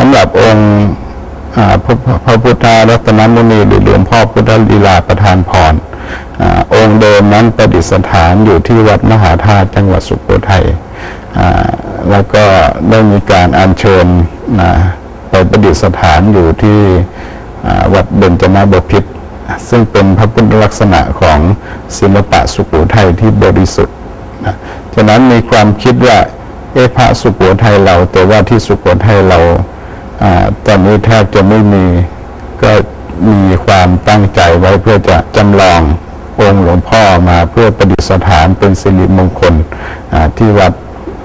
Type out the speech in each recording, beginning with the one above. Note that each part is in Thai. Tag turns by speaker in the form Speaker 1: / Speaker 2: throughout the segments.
Speaker 1: สำหรับองค์พระพระพุทธรัตนมุนีหรือหลวงพ่อพุทธลีลาประธานพรอองค์เดิมนั้นประดิษฐานอยู่ที่วัดมหาธาตุจังหวัดสุโขทัยแล้วก็ได้มีการอัญเชิญไปประดิษฐานอยู่ที่วัดเบญจมาบพิตรซึ่งเป็นพระพุทธลักษณะของศิลปะสุโขทัยที่บริสุทธิ์ฉะนั้นมีความคิดว่าเอะพระสุโขทัยเราแต่ว่าที่สุโขทัยเรา ตอนนี้แทบจะไม่มีก็มีความตั้งใจไว้เพื่อจะจำลององค์หลวงพ่อมาเพื่อประดิษฐานเป็นสิริมงคลที่วัด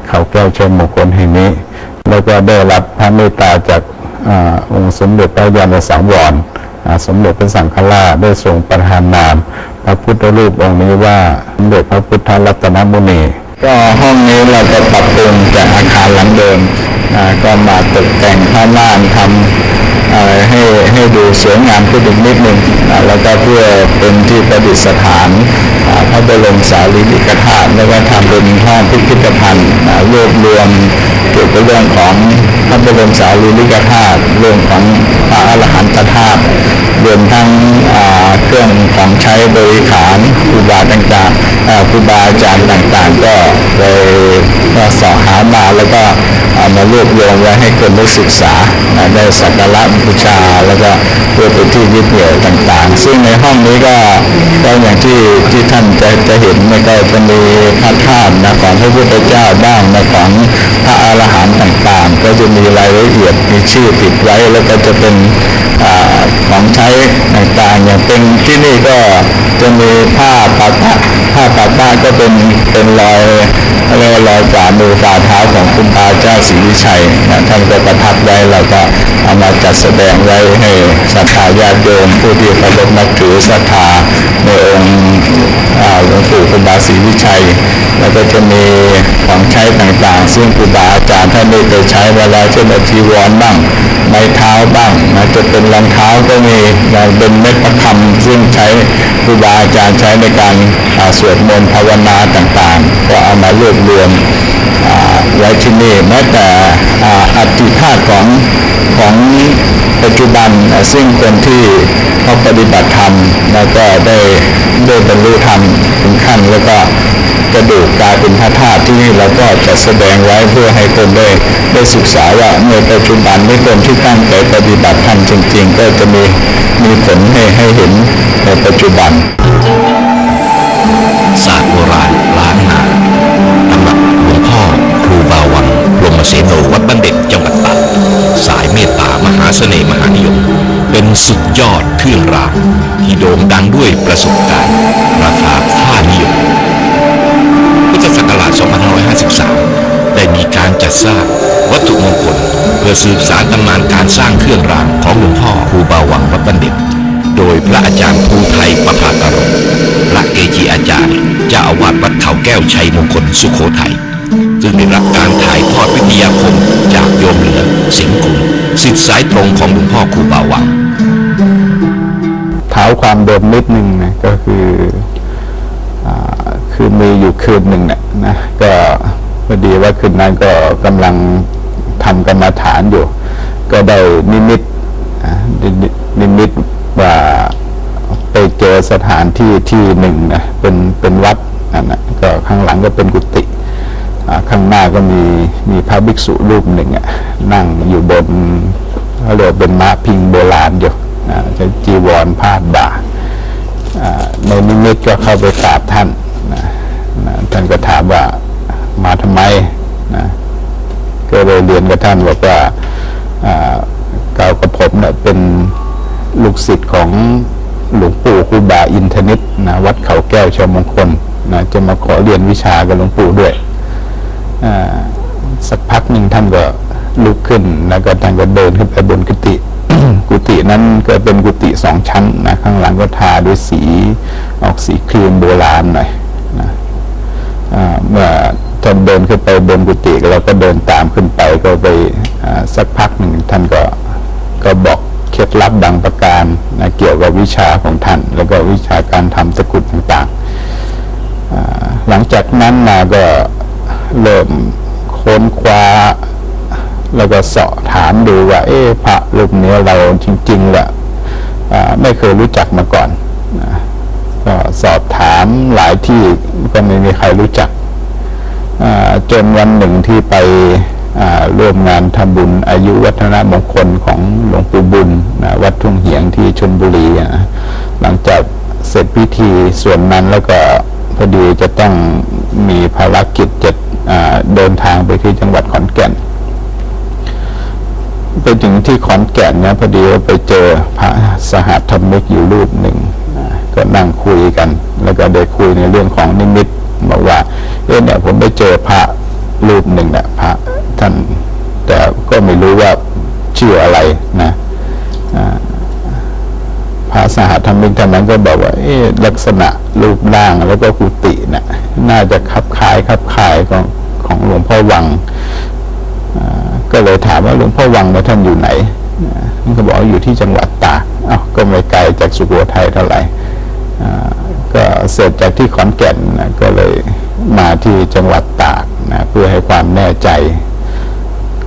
Speaker 1: เขาแก้วเชิงมงคลแห่งนี้ แล้วก็ได้รับพระเมตตาจากอองค์สมเด็จพระยาณสังวรสมเด็จพระสังฆราชได้ทรงประทานนาม พระพุทธรูปองค์นี้ว่าสมเด็จพระพุทธรัตนมุนี ก็ห้องนี้เราก็ปรับปรุงจากอาคารหลังเดิม ก็มาตกแต่งผ้าม่านทำอะไรให้ให้ดูสวยงามขึ้นอีกนิดนึงแล้วก็เพื่อเป็นที่ประดิษฐานพระบรมสารีริกธาตุแล้วก็ทำเป็นห้องพิพิธภัณฑ์รวบรวมเกี่ยวกับเรื่องของพระบรมสารีริกธาตุเรื่องของพระอรหันตธาตุ รวมทั้งเครื่องของใช้บริขารครูบาต่างๆครูบาอาจารย์ต่างๆ ก็ไปก็สอบหามาแล้วก็เอามารวบรวมไว้ให้คนได้ศึกษาได้สักการะบูชาแล้วก็เพื่อเป็นที่ยึดเหนี่ยวต่างๆ ซึ่งในห้องนี้ก็ก็อย่างที่ที่ท่านจะจะเห็นเนี่ยก็จะมีพระธาตุนะของพระพุทธเจ้าบ้างนะของพระอรหันต์ต่างๆ ก็จะมีรายละเอียดมีชื่อติดไว้แล้วก็จะเป็นอของใช้ต่างๆ อย่างเป็นที่นี่ก็จะมีผ้าปักผ้าผ้าปักผ้าก็เป็นเป็นรอยเรียกว่ารอยฝ่ามือฝ่าเท้าของคุณพาเจ้าศรีวิชัยนะท่านก็ประทับไว้เราก็เอามาจัดแสดงไว้ให้ศรัทธาญาติโยมผู้ที่เคารพนับถือศรัทธาในองค์หลวงปู่คุณบาศรีวิชัย แล้วก็จะมีของใช้ต่างๆ ซึ่งครูบาอาจารย์ท่านได้เคยใช้เวลาเช่นจีวรบ้างไม้เท้าบ้างนะจะเป็นรองเท้าก็มีนะเป็นเม็ดประคำซึ่งใช้ครูบาอาจารย์ใช้ในการาสวดมนต์ภาวนาต่างๆ ก็เอามารวบรวมไว้ที่นี่แม้แต่อ่าอัฐิธาตุของของปัจจุบันซึ่งคนที่เขาปฏิบัติธรรมแล้วก็ได้ได้บรรลุธรรมถึงขั้นแล้วก็ กระดูกกลายเป็นพระธาตุที่นี่เราก็จะแสดงไว้เพื่อให้คนได้ได้ศึกษาว่าในปัจจุบันในคนที่ตั้งใจปฏิบัติธรรมจริง ๆ ก็จะมีมีผลให้ให้เห็นในปัจจุบัน
Speaker 2: ศาสตร์โบราณล้านนาตำรับหลวงพ่อครูบาวังพรมเสโนวัดบันเด็จจังหวัดตากสายเมตตามหาเสน่ห์มหานิยม เป็นสุดยอดเครื่องรางที่โด่งดังด้วยประสบการณ์ ราคาค่านิยม 2553 ได้มีการจัดสร้างวัตถุมงคล เพื่อสืบสารตำนานการสร้างเครื่องรางของหลวงพ่อครูบาวังวัดบัณฑิต โดยพระอาจารย์ภูไทยประภากรพระเกจิอาจารย์เจ้าอาวาสวัดเขาแก้วชัยมงคลสุโขทัยซึ่งได้รับการถ่ายทอดวิทยาคมจากโยมเหลือสิงห์กุลสิทธิสายตรงของหลวงพ่อครูบาวัง
Speaker 1: เท้าความเดิมนิดนึงนะก็คืออคือมีอยู่คืนหนึ่งเนี่ย นะก็พอดีว่าคืนนั้นก็กำลังทำกรรมฐานอยู่ ก็ได้นิมิตนิมิตนิมิตว่าไปเจอสถานที่ที่หนึ่งนะเป็นเป็นวัดนั่นนะก็ข้างหลังก็เป็นกุฏิข้างหน้าก็มีมีพระภิกษุรูปหนึ่งอะนั่งอยู่บนเขาเรียกว่าเป็นม้าพิงโบราณอยู่อ่าใช้จีวรพาดบ่าในนิมิตก็เข้าไปกราบท่านนะ นะท่านก็ถามว่ามาทำไมนะก็เลยเรียนกับท่านบอกว่าอ่าเก่ากับผมเนี่ยเป็นลูกศิษย์ของหลวงปู่ครูบาอินทนิตนะวัดเขาแก้วชาวมงคลนะจะมาขอเรียนวิชากับหลวงปู่ด้วยสักพักหนึ่งท่านก็ลุกขึ้นแล้วก็ท่านก็เดินขึ้นไปบนกุฏิกุฏินั้นก็เป็นกุฏิสองชั้นนะข้างหลังก็ทาด้วยสีออกสีครีมโบราณหน่อยนะ เมื่อท่านเดินขึ้นไปบนกุฏิเราก็เดินตามขึ้นไปก็ไปสักพักหนึ่งท่านก็ก็บอกเคล็ดลับบางประการนะเกี่ยวกับวิชาของท่าน แล้วก็วิชาการทำตะกรุดต่างๆ หลังจากนั้นมาก็เริ่มค้นคว้า แล้วก็เสาะถามดูว่า เอ๊ะพระรูปนี้เราจริงๆแหละไม่เคยรู้จักมาก่อนนะ ก็สอบถามหลายที่ก็ไม่มีใครรู้จัก จนวันหนึ่งที่ไปร่วมงานทำบุญอายุวัฒนมงคลของหลวงปู่บุญนะวัดทุ่งเหียงที่ชนบุรีนะหลังจากเสร็จพิธีส่วนนั้นแล้วก็พอดีจะต้องมีภารกิจจะเดินทางไปที่จังหวัดขอนแก่น ไปถึงที่ขอนแก่นเนี่ยพอดีว่าไปเจอพระสหัสธรรมิกอยู่รูปหนึ่ง ก็นั่งคุยกัน แล้วก็ได้คุยในเรื่องของนิมิตบอกว่าเอ๊ะเนี่ยผมไปเจอพระรูปหนึ่งนี่ยพระท่าน แต่ก็ไม่รู้ว่าชื่ออะไรนะพระสหธรรมิกท่านนั้นก็บอกว่าเอ๊ะลักษณะรูปร่างแล้วก็กุฏินะ่ะน่าจะคับคล้ายคับคลายของของหลวงพ่อวังก็เลยถามว่าหลวงพ่อวังท่านอยู่ไหนท่านก็บอกว่าอยู่ที่จังหวัดตากอ้าวก็ไม่ไกลจากสุโขทัยเท่าไหร่ ก็เสร็จจากที่ขอนแก่นนะก็เลยมาที่จังหวัดตากนะเพื่อให้ความแน่ใจ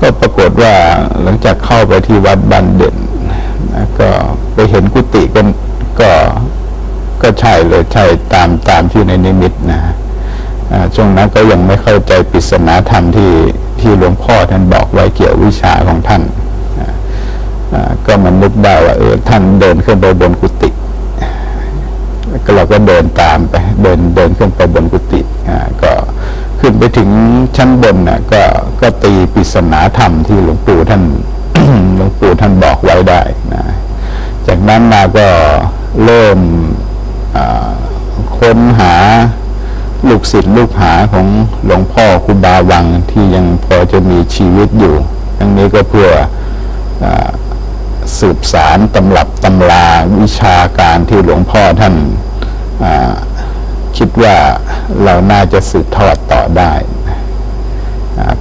Speaker 1: ก็ปรากฏว่าหลังจากเข้าไปที่วัดบันเด่นนะก็ไปเห็นกุฏิก็ก็ก็ใช่เลยใช่ตามตามที่ในนิมิตนะช่วงนั้นก็ยังไม่เข้าใจปริศนาธรรมที่ที่หลวงพ่อท่านบอกไว้เกี่ยววิชาของท่านก็มันนึกได้ว่าเออท่านเดินขึ้นไปบนกุฏิ ก็เราก็เดินตามไป เดินเดินขึ้นไปบนกุฏิอ่าก็ขึ้นไปถึงชั้นบนน่ะก็ก็ตีปริศนาธรรมที่หลวงปู่ท่านหลวงปู่ท่านบอกไว้ได้นะจากนั้นมาก็เริ่มค้นหาลูกศิษย์ลูกหาของหลวงพ่อครูบาวังที่ยังพอจะมีชีวิตอยู่ ทั้งนี้ก็เพื่ออสืบสารตำรับตำราวิชาการที่หลวงพ่อท่าน คิดว่าเราน่าจะสืบทอดต่อได้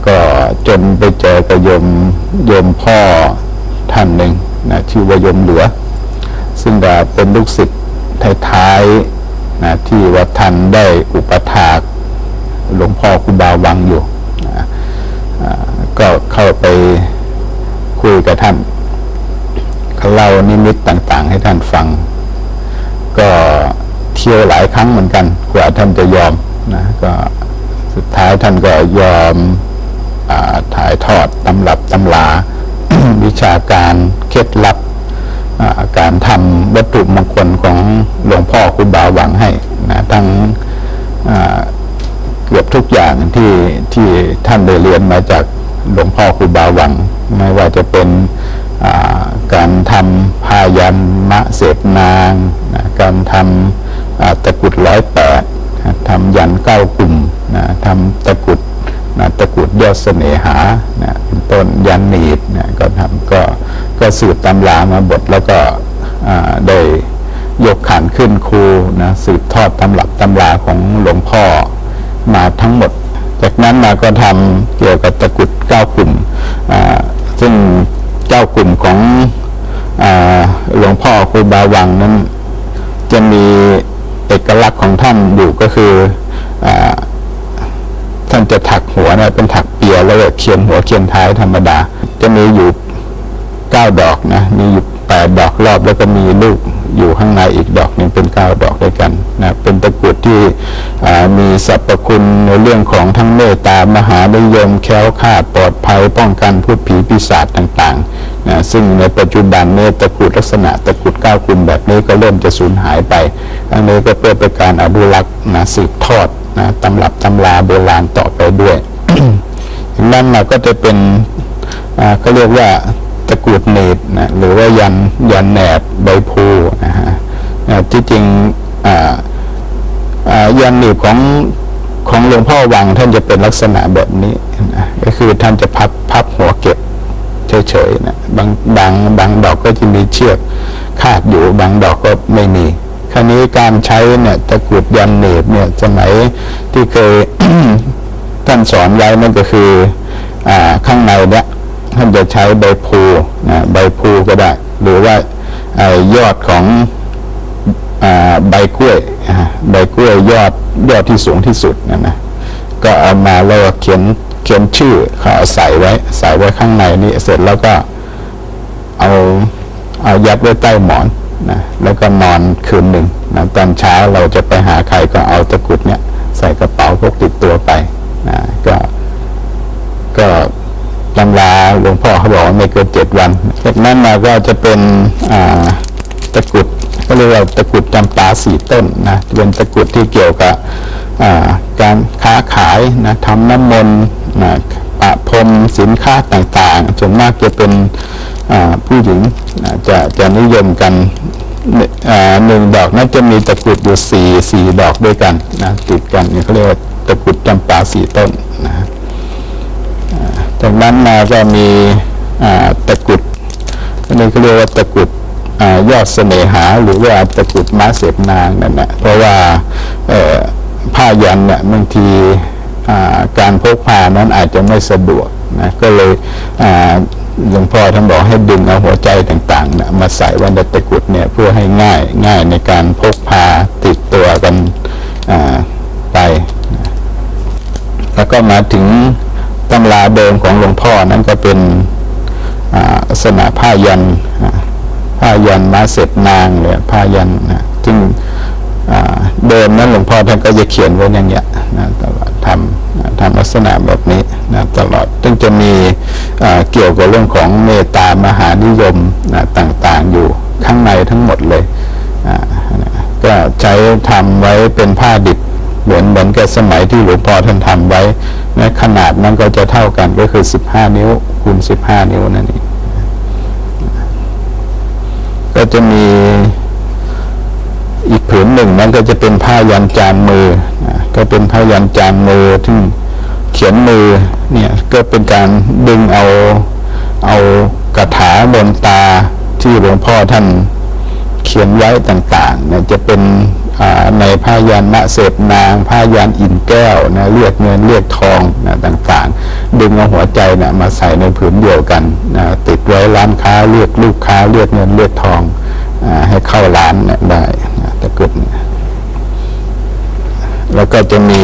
Speaker 1: ก็จนไปเจอกับโยมโยมพ่อท่านหนึ่งนะชื่อว่ายมเหลือ ซึ่งเป็นลูกศิษย์ท้ายๆนะที่ว่าท่านได้อุปถากหลวงพ่อครูบาวังอยู่นะก็เข้าไปคุยกับท่านเขาเล่านิมิตต่าง ๆ ให้ท่านฟัง ก็ เคียวหลายครั้งเหมือนกัน กว่าท่านจะยอมนะก็สุดท้ายท่านก็ยอมอถ่ายทอดตำรับตำราวิชาการเคล็ดลับการทำวัตถุมงคลของหลวงพ่อครูบาหวังให้นะทั้งเกือบทุกอย่างที่ที่ท่านได้เรียนมาจากหลวงพ่อครูบาหวัง ไม่ว่าจะเป็นการทำพายันมะเสพนางนะการทำ ตะกรุดร้อยแปดทำยันเก้ากลุ่มนะทำตะกรุดนะตะกรุดยอดเสน่หานะเป็นต้นยันหนีบนะก็ทำก็ก็สืบตำรามาบทแล้วก็ได้ยกขานขึ้นครูนะสืบทอดตำรับตำราของหลวงพ่อมาทั้งหมด จากนั้นมาก็ทำเกี่ยวกับตะกรุดเก้ากลุ่ม ซึ่งเก้ากลุ่มของหลวงพ่อครูบาวังนั้นจะมี อกลักษณ์ของท่านอยู่ก็คืออท่านจะถักหัวเนี่ยเป็นถักเปียแล้วก็เคียนหัวเคียนท้ายธรรมดา จะมีอยู่เก้าดอกนะมีอยู่แปดดอกรอบแล้วก็มีลูกอยู่ข้างในอีกดอกหนึ่งเป็นเก้าดอกด้วยกันนะเป็นตะกรุดที่มีสรรพคุณในเรื่องของทั้งเมตตามหานิยมแคล้วคลาดปลอดภัยป้องกันพูดผีปีศาจต่างๆนะซึ่งในปัจจุบันเนี่ยตะกรุดลักษณะตะกรุดเก้ากลุ่มแบบนี้ก็เริ่มจะสูญหายไป อันนี้ก็เพื่อเป็นการอนุรักษ์นะสืบทอดนะตำรับตำราโบราณต่อไปด้วยนั่นมาก็จะเป็นอ่าเขาเรียกว่าตะกรุดเนตรนะหรือว่ายันยันแหนบใบพลูนะฮะอ่าที่จริงอ่าอ่ายันหนีบของของหลวงพ่อวังท่านจะเป็นลักษณะแบบนี้นะก็คือท่านจะพับพับหัวเก็บเฉยๆนะบางบางบางดอกก็จะมีเชือกคาดอยู่บางดอกก็ไม่มี ครานี้การใช้เนี่ยตะกุดยันเนบเนี่ยสมัยที่เคยท่านสอนไว้นั่นก็คืออข้างในเนี่ยท่านจะใช้ใบพูนะใบพูก็ได้ หรือว่ายอดของอใบกล้วยใบกล้วยยอดยอดที่สูงที่สุดนะนะก็เอามาแล้วเขียนเขียนชื่อเขาใส่ไว้ ใส่ไว้ข้างในนี้เสร็จแล้วก็เอาเอายัดไว้ใต้หมอน นะแล้วก็นอนคืนหนึ่งนะตอนเช้าเราจะไปหาใครก็เอาตะกรุดเนี่ย ใส่กระเป๋าพกติดตัวไปนะก็ก็ตำราหลวงพ่อเขาบอกว่าไม่เกินเจ็ดวันจากนั้นมาก็จะเป็นตะกรุดก็เรียกว่าตะกรุดจำปาสีต้นนะเป็นตะกรุดที่เกี่ยวกับการค้าขายนะทำน้ำมนต์นะปะพรมสินค้าต่างๆส่วนมากจะเป็น ผู้หญิงจะจะนิยมกันหนึ่งดอกนั้นจะมีตะกรุดอยู่สี่สี่ดอกด้วยกันนะติดกันเนี่ยเขาเรียกว่าตะกรุดจำปาสี่ต้นนะจากนั้นมาก็มีตะกรุดอันนี้ก็เรียกว่าตะกรุดอยอดเสน่หา หรือว่าตะกรุดม้าเสพนางนั่นแหละเพราะว่าผ้ายันเนี่ยบางทีการพกพานั้นอาจจะไม่สะดวกนะก็เลย หลวงพ่อท่านบอกให้ดึงเอาหัวใจต่างๆนะมาใส่ไว้ในตะกรุดเนี่ยเพื่อให้ง่ายง่ายในการพกพาติดตัวกันไป แล้วก็มาถึงตำราเดิมของหลวงพ่อนั้นก็เป็นอ่าผ้ายันผ้ายันมาเสร็จนางเลยผ้ายันนะซึ่งเดิมนั้นหลวงพ่อท่านก็จะเขียนไว้อย่างเงี้ยนะตลอดทำ ทำลักษณะแบบนี้นะตลอดซึ่งจะมีเกี่ยวกับเรื่องของเมตตามหานิยมนะต่างๆอยู่ข้างในทั้งหมดเลยนะก็ใช้ทำไว้เป็นผ้าดิบเหมือนเหมือนกับสมัยที่หลวงพ่อท่านทำไว้นะขนาดนั้นก็จะเท่ากันก็คือ 15 นิ้วคูณ 15 นิ้วนั่นเองก็จะมีอีกผืนหนึ่งนั้นก็จะเป็นผ้ายันจานมือนะก็เป็นผ้ายันจานมือที่ เขียนมือเนี่ยก็เป็นการดึงเอาเอากระถามนตาที่หลวงพ่อท่านเขียนไว้ต่างๆเนี่ยจะเป็นในผ้ายันมะเสพนางผ้ายันอินแก้วนะเรียกเงินเรียกทองนะต่างๆ ดึงเอาหัวใจนะมาใส่ในผืนเดียวกันนะติดไว้ร้านค้าเรียกลูกค้าเรียกเงินเรียกทองอให้เข้าร้านนี่ยได้นะตะกุดแล้วก็จะมี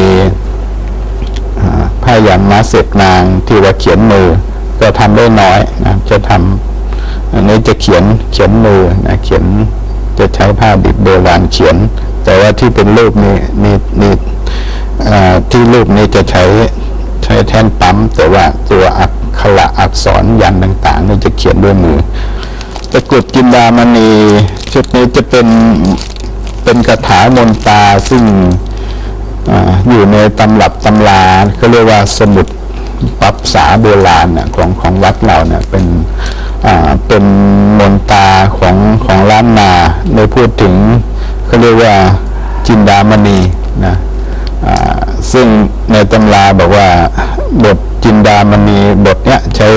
Speaker 1: อ่าผ้ายันม้าเสพนางที่ว่าเขียนมือ ก็ทำได้น้อยนะจะทำอันนี้จะเขียนเขียนมือนะเขียนจะใช้ผ้าดิบโบราณเขียน แต่ว่าที่เป็นรูปนี้นี่นี่ที่รูปนี้จะใช้ใช้แท่นปั๊ม แต่ว่าตัวอักขระอักษรยันต่างๆนี่จะเขียนด้วยมือตะกรุดกินดามณีชุดนี้จะเป็นเป็นคาถามนตาซึ่ง อยู่ในตำรับตำราเขาเรียกว่าสมุดปรับษาโบราณน่ะของของวัดเราเนี่ยเป็นอ่าเป็นมนตราของของล้านนาในพูดถึงเขาเรียกว่าจินดามณีนะอ่าซึ่งในตำราบอกว่าบทจินดามณีบทเนี้ยใช้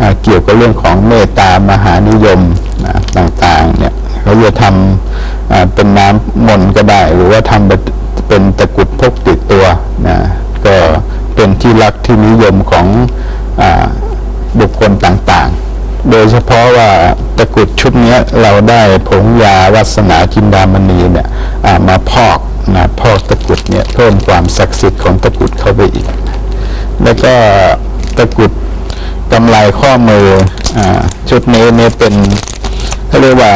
Speaker 1: อ่าเกี่ยวกับเรื่องของเมตตามหานิยมนะต่างๆเนี่ยเขาจะทำอ่าเป็นน้ำมนต์ก็ได้ หรือว่าทำ เป็นตะกรุดพกติดตัวนะก็เป็นที่รักที่นิยมของอบุคคลต่างๆ โดยเฉพาะว่าตะกรุดชุดนี้เราได้ผงยาวัสนาจินดามณีเนี่ยมาพอกนะพอกตะกรุดเนี่ยเพิ่มความศักดิ์สิทธิ์ของตะกรุดเข้าไปอีก แล้วก็ตะกรุดกำไรข้อมืออชุดนี้เนี่ยเป็นเขาเรียกว่า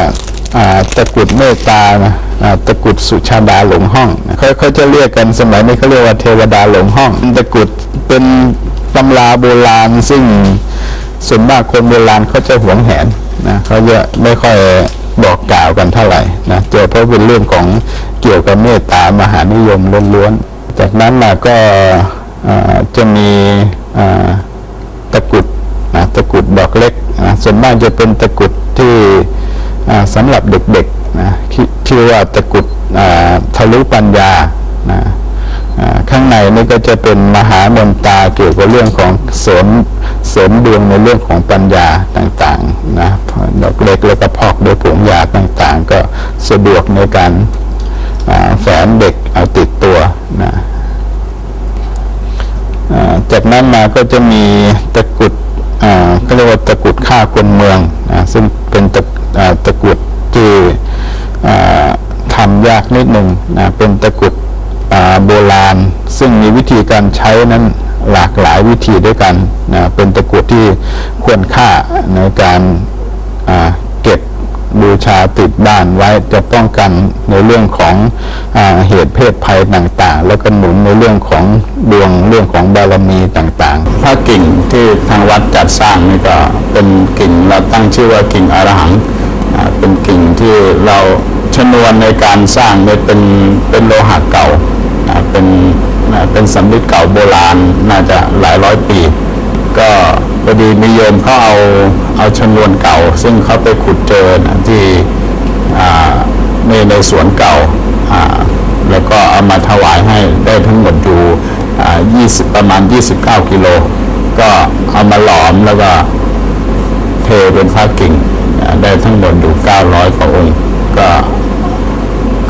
Speaker 1: ตะกรุดเมตตานะ ตะกุดสุชาดาหลงห้องเขาเขาจะเรียกกันสมัยนี้เขาเรียกว่าเทวดาหลงห้องตะกุดเป็นตำราโบราณซึ่งส่วนมากคนโบราณเขาจะหวงแหนนะเขาจะไม่ค่อยบอกกล่าวกันเท่าไหร่นะเจอเพราะเป็นเรื่องของเกี่ยวกับเมตตามหานิยมล้วนๆจากนั้นมาก็จะมีตะกุดนะตะกุดดอกเล็กนะส่วนมากจะเป็นตะกุดที่สำหรับเด็กๆ นะชื่อว่าตะกุดทะลุปัญญานะข้างในนี่ก็จะเป็นมหามนตาเกี่ยวกับเรื่องของเสริมเสริมดวงในเรื่องของปัญญาต่างๆนะดอกเล็กแล้วก็พอกด้วยผงยาต่างๆ ก็สะดวกในการแฝงเด็กเอาติดตัวนะจากนั้นมาก็จะมีตะกุดก็เรียกว่าตะกุดฆ่าคนเมือง ซึ่งเป็นตะตะกุดที่ ทำยากนิดหนึ่งนะเป็นตะกุดโบราณ ซึ่งมีวิธีการใช้นั้นหลากหลายวิธีด้วยกันนะเป็นตะกุดที่ควรค่าในการเก็บบูชาติดบ้านไว้จะป้องกันในเรื่องของอเหตุเพศภัยต่างๆ แล้วก็หนุนในเรื่องของดวงเรื่องของบารมีต่างๆ พระกิ่งที่ทางวัดจัดสร้างนี่ก็เป็นกิ่งเราตั้งชื่อว่ากิ่งอรหัง เป็นกิ่งที่เราชนวนในการสร้างเนี่ยเป็นเป็นโลหะเก่าเป็นเป็นสำริดเก่าโบราณน่าจะหลายร้อยปี ก็พอดีมีโยมเขาเอาเอาชนวนเก่า ซึ่งเขาไปขุดเจอนะที่ในในสวนเก่า แล้วก็เอามาถวายให้ได้ทั้งหมดอยู่20 ประมาณ 29 กิโล ก็เอามาหลอมแล้วก็เทเป็นพระกิ่ง ได้ทั้งหมดอยู่ 900 กว่าองค์ ก็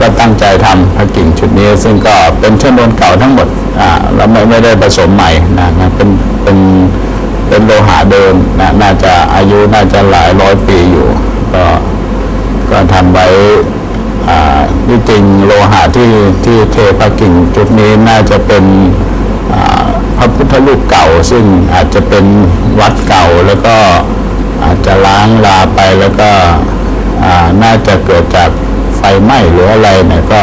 Speaker 1: ก็ตั้งใจทำพระกิ่งชุดนี้ ซึ่งก็เป็นชนวนเก่าทั้งหมดอ่าแล้วไม่ไม่ได้ผสมใหม่นะนะเป็นเป็นเป็นโลหะเดิมนะน่าจะอายุน่าจะหลายร้อยปีอยู่ ก็ก็ทำไว้อ่าที่จริงโลหะที่ที่เทพระกิ่งจุดนี้น่าจะเป็นอ่าพระพุทธรูปเก่า ซึ่งอาจจะเป็นวัดเก่าแล้วก็ อาจจะล้างลาไปแล้วก็น่าจะเกิดจากไฟไหม้หรืออะไรเนี่ยก็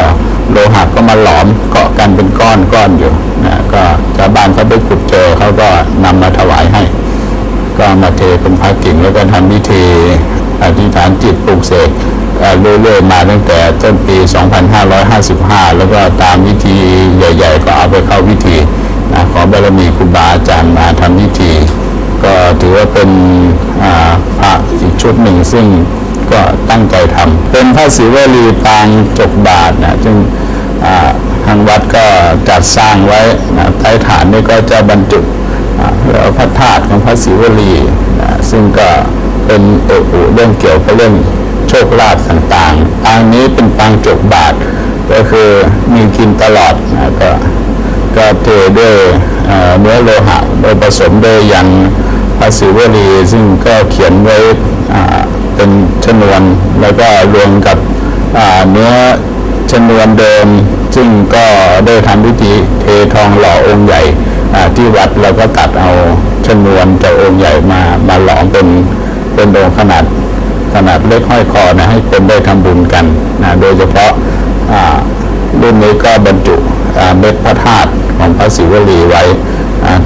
Speaker 1: โลหะก็มาหลอมเกาะกันเป็นก้อนก้อนอยู่นะก็ชาวบ้านเขาไปขุดเจอเขาก็นำมาถวายให้ ก็มาเทเป็นพระกิ่งแล้วก็ทำพิธีอธิษฐานจิตปลุกเสกเอ่อเรื่อยๆมาตั้งแต่ต้นปี 2555 แล้วก็ตามวิธีใหญ่ ๆ ก็เอาไปเข้าพิธีนะขอบารมีครูบาอาจารย์มาทำพิธี ก็ถือว่าเป็นพระอีกชุดหนึ่งซึ่งก็ตั้งใจทำเป็นพระศิวลีปางจกบาทนะซึ่งทางวัดก็จัดสร้างไว้นะใต้ฐานนี่ก็จะบรรจุแล้วพระธาตุของพระศิวลีนะซึ่งก็เป็นเอกอุเรื่องเกี่ยวกับเรื่องโชคลาภต่างๆปางนี้เป็นปางจกบาท ก็คือมีกินตลอดนะก็ก็เทด้วยเอ่อเนื้อโลหะโดยผสมโดยยัน พระศิวลี ซึ่งก็เขียนไว้เป็นชนวน แล้วก็รวมกับเนื้อชนวนเดิม ซึ่งก็ได้ทำพิธีเททองหล่อองค์ใหญ่ที่วัดแล้วก็ตัดเอาชนวนจากองค์ใหญ่มามาหลอมเป็นเป็นองค์ขนาดขนาดเล็กห้อยคอนะให้คนได้ทำบุญกันนะโดยเฉพาะรุ่นนี้ก็บรรจุเม็ดพระธาตุของพระศิวลีไว้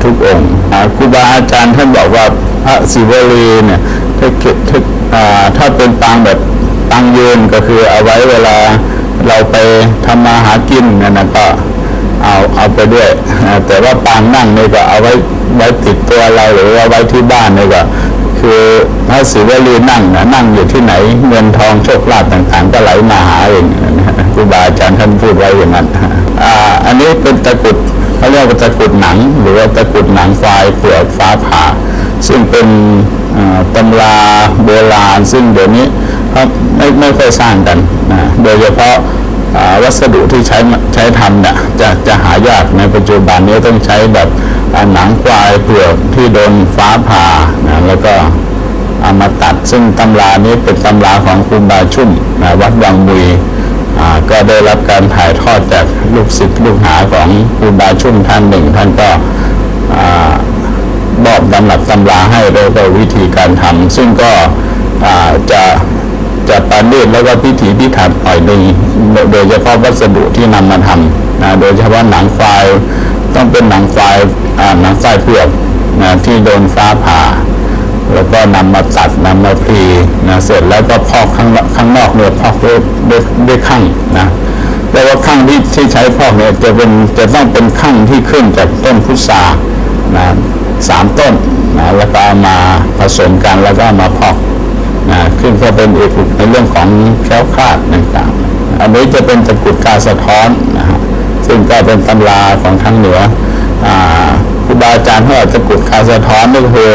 Speaker 1: ทุกองค์ครูบาอาจารย์ท่านบอกว่าพระศิวลีเนี่ยถ้าเกิดถ้าถ้าเป็นปางแบบปางยืนก็คือเอาไว้เวลาเราไปทำมาหากินนั่นก็เอาเอาไปด้วย แต่ว่าปางนั่งนี่ก็เอาไว้ไว้ติดตัวเราหรือว่าไว้ที่บ้านนี่ก็คือพระศิวลีนั่งนะนั่งอยู่ที่ไหนเงินทองโชคลาภต่างๆ ก็ไหลมาหาเองนะฮะครูบาอาจารย์ท่านพูดไว้อย่างนั้นอ่าอันนี้เป็นตะกุด เขาเรียกว่าตะกุดหนัง หรือว่าตะกุดหนังควายเปลือกฟ้าผ่า ซึ่งเป็นตำราโบราณ ซึ่งเดี๋ยวนี้เขาไม่ไม่ค่อยสร้างกันนะโดยเฉพาะวัสดุที่ใช้ใช้ทำเนี่ยจะจะหายากในปัจจุบันนี้ต้องใช้แบบหนังควายเปลือกที่โดนฟ้าผ่านะแล้วก็เอามาตัดซึ่งตำรานี้เป็นตำราของครูบาชุ่มนะวัดวังมุยอ่า ก็ได้รับการถ่ายทอดจากลูกศิษย์ลูกหาของครูบาชุ่มท่านหนึ่ง ท่านก็บอกตำรับตำราให้แล้วก็วิธีการทำซึ่งก็จะจะปานีตแล้วก็พิถีพิถันหน่อยหนึ่งโดยเฉพาะวัสดุที่นำมาทำนะโดยเฉพาะหนังควายต้องเป็นหนังควายหนังควายเปลือกนะที่โดนฟ้าผ่า แล้วก็นำมาตัดนำมาพรีนะเสร็จแล้วก็พอกข้างข้างนอกเนี่ยพอกด้วยด้วยด้วยข้างนะแต่ว่าข้างที่ที่ใช้พอกเนี่ยจะเป็นจะต้องเป็นข้างที่ขึ้นจากต้นพุทรานะสามต้นนะแล้วก็มาผสมกันแล้วก็มาพอกนะขึ้นก็เป็นเอกในเรื่องของแคล้วคลาดต่างๆอันนี้จะเป็นตะกุดกาสะท้อนนะฮะซึ่งก็เป็นตำราของทางเหนืออ่าครูบาอาจารย์เขาอาจจะตะกุดกาสะท้อนก็คือ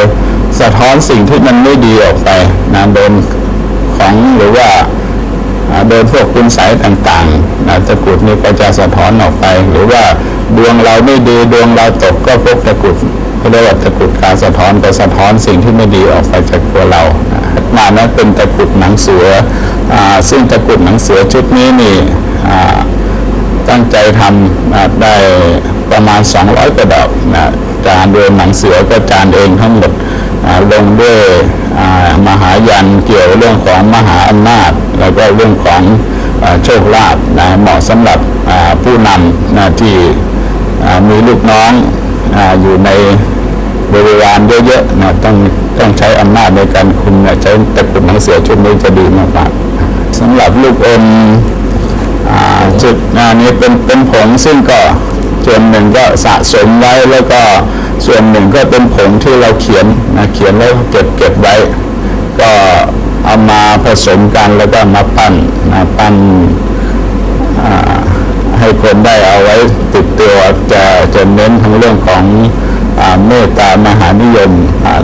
Speaker 1: สะท้อนสิ่งที่มันไม่ดีออกไปนะโดนของหรือว่าโดนพวกคุณใสยต่างๆนะตะกุดนี้ก็จะสะท้อนออกไป หรือว่าดวงเราไม่ดีดวงเราตกก็พวกตะกุดเขาเรียกว่าตะกุดการสะท้อนก็สะท้อนสิ่งที่ไม่ดีออกไปจากตัวเรามานั้นเป็นตะกุดหนังเสืออซึ่งตะกุดหนังเสือชุดนี้นี่ตั้งใจทำได้ประมาณ 200กว่าดอกนะจานด้วยหนังเสือก็จานเองทั้งหมด ลงด้วยมหายันเกี่ยวเรื่องของมหาอำนาจ แล้วก็เรื่องของอโชคลาภนะเหมาะสำหรับผู้นำนะที่มีลูกน้องออยู่ในบริวารเยอะๆนะต้องต้องใช้อำนาจในการคุมนะใช้ตะกุดหนังเสือชุดนี้จะดีมากๆสำหรับลูกอมอ่าจุดงานนี้เป็นเป็นผงซึ่งก็ ส่วนหนึ่งก็สะสมไว้แล้วก็ส่วนหนึ่งก็เป็นผงที่เราเขียนนะเขียนแล้วเก็บเก็บไว้ ก็เอามาผสมกันแล้วก็มาปั้นนะปั้นให้คนได้เอาไว้ติดตัวจะจะเน้นทั้งเรื่องของอเมตตามหานิยม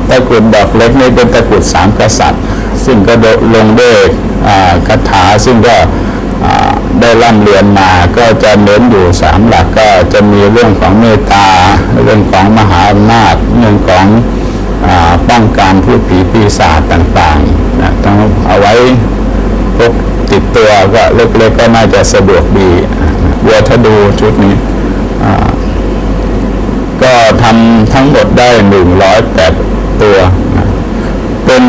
Speaker 1: ตะกรุดดอกเล็กนี่เป็นตะกรุดสามกษัตริย์ ซึ่งก็ลงด้วยคาถาซึ่งก็ ได้ร่ำเรียนมาก็จะเน้นอยู่สามหลักก็จะมีเรื่องของเมตตา เรื่องของมหาอำนาจ เรื่องของอป้องกันผู้ผีปีศาจต่างๆนะต้องเอาไว้พกติดตัวก็เล็กๆก็น่าจะสะดวกดีวัวถ้าดูชุดนี้ก็ทำทั้งหมดได้หนึ่งร้อยแปดตัวนะเป็น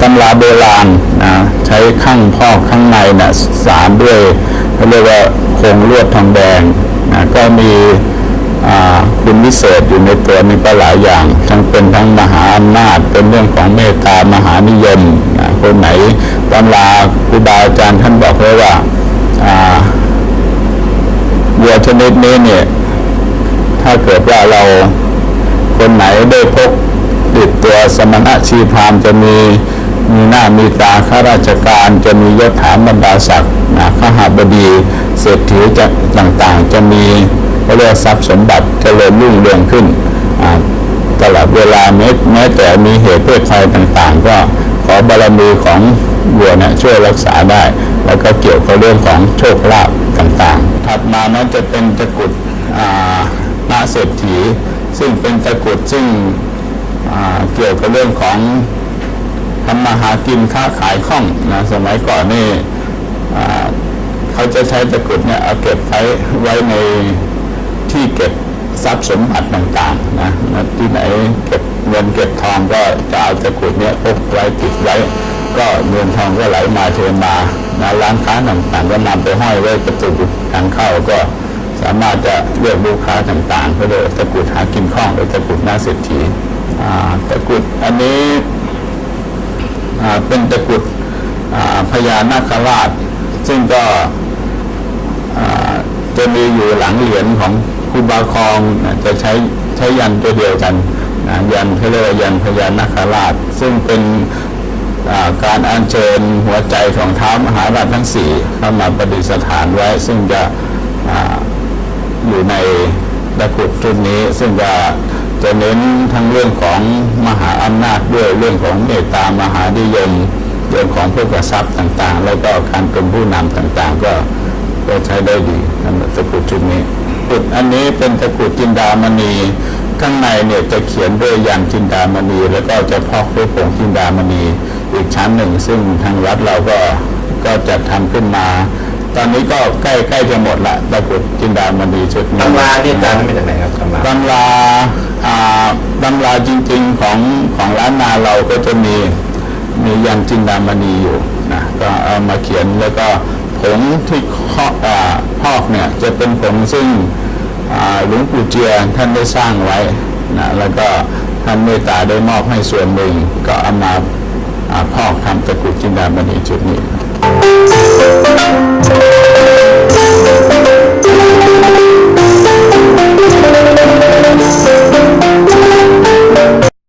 Speaker 1: ตำราโบราณนะใช้ข้างพอกข้างในนะสารด้วยเขาเรียกว่าโครงลวดทองแดงนะก็มีคุณวิเศษอยู่ในตัวนี้ก็หลายอย่าง ทั้งเป็นทั้งมหาอำนาจเป็นเรื่องของเมตตามหานิยมนะคนไหนตำราครูบาอาจารย์ท่านบอกไว้ว่าอ่าวัวชนิดนี้เนี่ยถ้าเกิดว่าเราคนไหนได้พก ติดตัวสมณะชีพรามจะมีมีหน้ามีตาข้าราชการจะมียศถาบรรดาศักดิ์นะข้าหาบดีเศรษฐีจะต่างๆ จะมีเขาเรียกทรัพย์สมบัติจเจริญรุ่งเรืองขึ้นตลอดเวลาแม้แม้แต่มีเหตุเพศภัยต่างๆ ก็ขอบารมีของวัวเนี่ยช่วยรักษาได้ แล้วก็เกี่ยวกับเรื่องของโชคลาภต่างๆ ถัดมานั้นจะเป็นตะกุดอานาเศรษฐี ซึ่งเป็นตะกุดซึ่ง เกี่ยวกับเรื่องของทำมาหากินค้าขายคล่องนะสมัยก่อนนี่เขาจะใช้ตะกรุดเนี่ยเอาเก็บไว้ไว้ในที่เก็บทรัพย์สมบัติต่างๆนะที่ไหนเก็บเงินเก็บทองก็จะเอาตะกรุดเนี่ยพกไว้ติดไว้ ก็เงินทองก็ไหลมาเทมานะร้านค้าต่างๆก็นำไปห้อยไว้ประตูทางเข้าก็สามารถจะเลือกลูกค้าต่างๆก็เลยตะกรุดหากินคล่องหรือตะกรุดหน้าเศรษฐี ตะกุดอันนี้เป็นตะกุดพญานาคราช ซึ่งก็จะมีอยู่หลังเหรียญของครูบาคองจะใช้ใช้ยันตัวเดียวกันนะยันเขาเรียกว่ายันพญานาคราช ซึ่งเป็นาการอัญเชิญหัวใจของท้าวมหาราชทั้งสี่เข้ามาประดิษฐานไว้ ซึ่งจะออยู่ในตะกุดชุดนี้ซึ่งจะ จะเน้นทั้งเรื่องของมหาอำนาจด้วยเรื่องของเมตตามหานิยมเรื่องของพวกทรัพย์ต่างๆ แล้วก็การเป็นผู้นำต่างๆ ก็ก็ใช้ได้ดีสำหรับตะกุดชุดนี้ตะกรุดอันนี้เป็นตะกุดจินดามณีข้างในเนี่ยจะเขียนด้วยยันจินดามณี แล้วก็จะพอกด้วยผงจินดามณีอีกชั้นหนึ่ง ซึ่งทางรัฐเราก็ก็จัดทำขึ้นมา ตอนนี้ก็ใกล้ใกล้จะหมดละตะกรุดจินดามณีชุดนี้
Speaker 3: ตำรานี่อาจารย์มาจากไหนครับตำรา
Speaker 1: ตำราอ่าตำราจริง ๆของของร้านนาเราก็จะมีมียันจินดามณีอยู่นะก็เอามาเขียนแล้วก็ผงที่เคาะอ่าพอกเนี่ยจะเป็นผงซึ่งอ่าหลวงปู่เจียท่านได้สร้างไว้นะแล้วก็ท่านเมตตาได้มอบให้ส่วนหนึ่งก็เอามาอ่าพอกทำตะกรุดจินดามณีจุดนี้ Thank you.